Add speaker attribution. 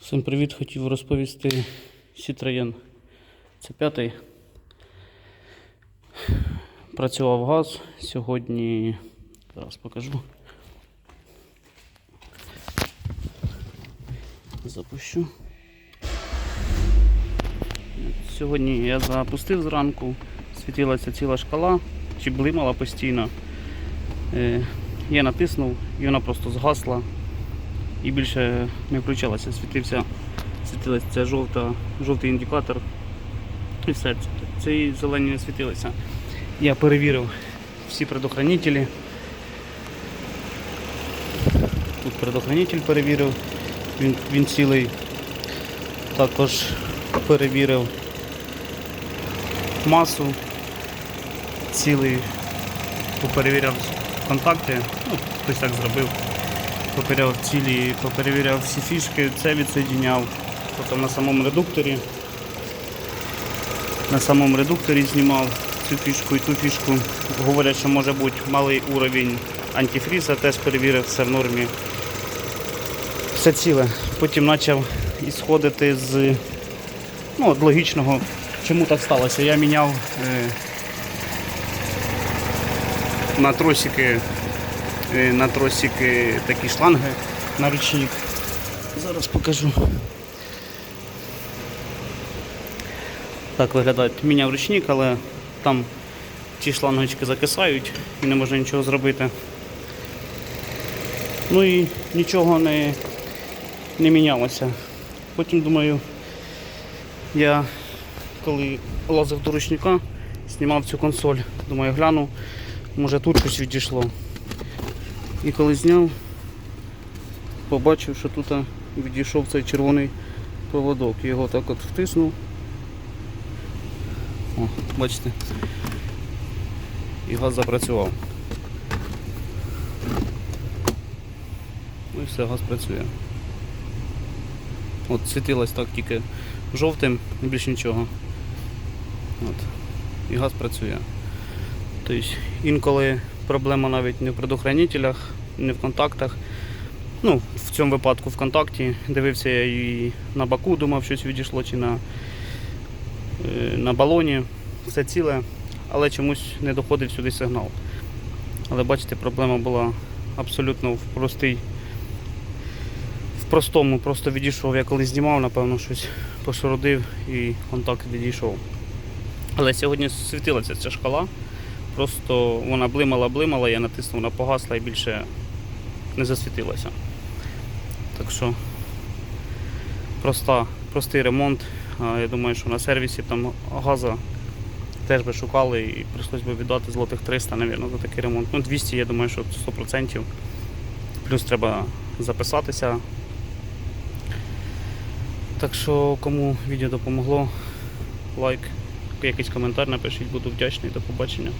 Speaker 1: Всім привіт! Хотів розповісти Citroën. Це п'ятий. Працював газ. Сьогодні. Зараз покажу. Запущу. Сьогодні я запустив зранку, світилася ціла шкала, чи блимала постійно. Е, Я натиснув і вона просто згасла і більше не включалася. Світився, світилася ця жовта, жовтий індикатор. І все, ці зелені не світилися. Я перевірив всі предохранителі. Тут предохранитель перевірив, він, він цілий. Також перевірив масу цілий, поперевіряв контакти, ну, хтось так зробив поперевіряв цілі, поперевіряв всі фішки, це відсоєдіняв. Потім на самому редукторі. На самому редукторі знімав цю фішку і ту фішку. Говорять, що може бути малий уровень антифріза, теж перевірив, все в нормі. Все ціле. Потім почав ісходити з ну, от логічного, чому так сталося. Я міняв е, на тросики на тросики такі шланги на ручник. Зараз покажу. Так виглядає. Міняв ручник, але там ті шлангочки закисають і не можна нічого зробити. Ну і нічого не, не мінялося. Потім думаю, я коли лазив до ручника, знімав цю консоль, думаю, гляну, може тут щось відійшло. І коли зняв, побачив, що тут відійшов цей червоний поводок. Його так от втиснув. О, бачите. І газ запрацював. Ну і все, газ працює. От світилось так тільки жовтим і більш нічого. От. І газ працює. Тобто інколи проблема навіть не в предохранителях, не в контактах. Ну, в цьому випадку в контакті. Дивився я і на баку, думав, щось відійшло, чи на, е, на балоні. Все ціле, але чомусь не доходив сюди сигнал. Але бачите, проблема була абсолютно в простий. В простому просто відійшов. Я коли знімав, напевно, щось пошородив і контакт відійшов. Але сьогодні світилася ця шкала. Просто вона блимала, блимала, я натиснув, вона погасла і більше не засвітилася. Так що проста, простий ремонт. Я думаю, що на сервісі там газа теж би шукали і прийшлось би віддати злотих 300, мабуть, за такий ремонт. Ну, 200, я думаю, що 100%. Плюс треба записатися. Так що, кому відео допомогло, лайк, якийсь коментар напишіть, буду вдячний. До побачення.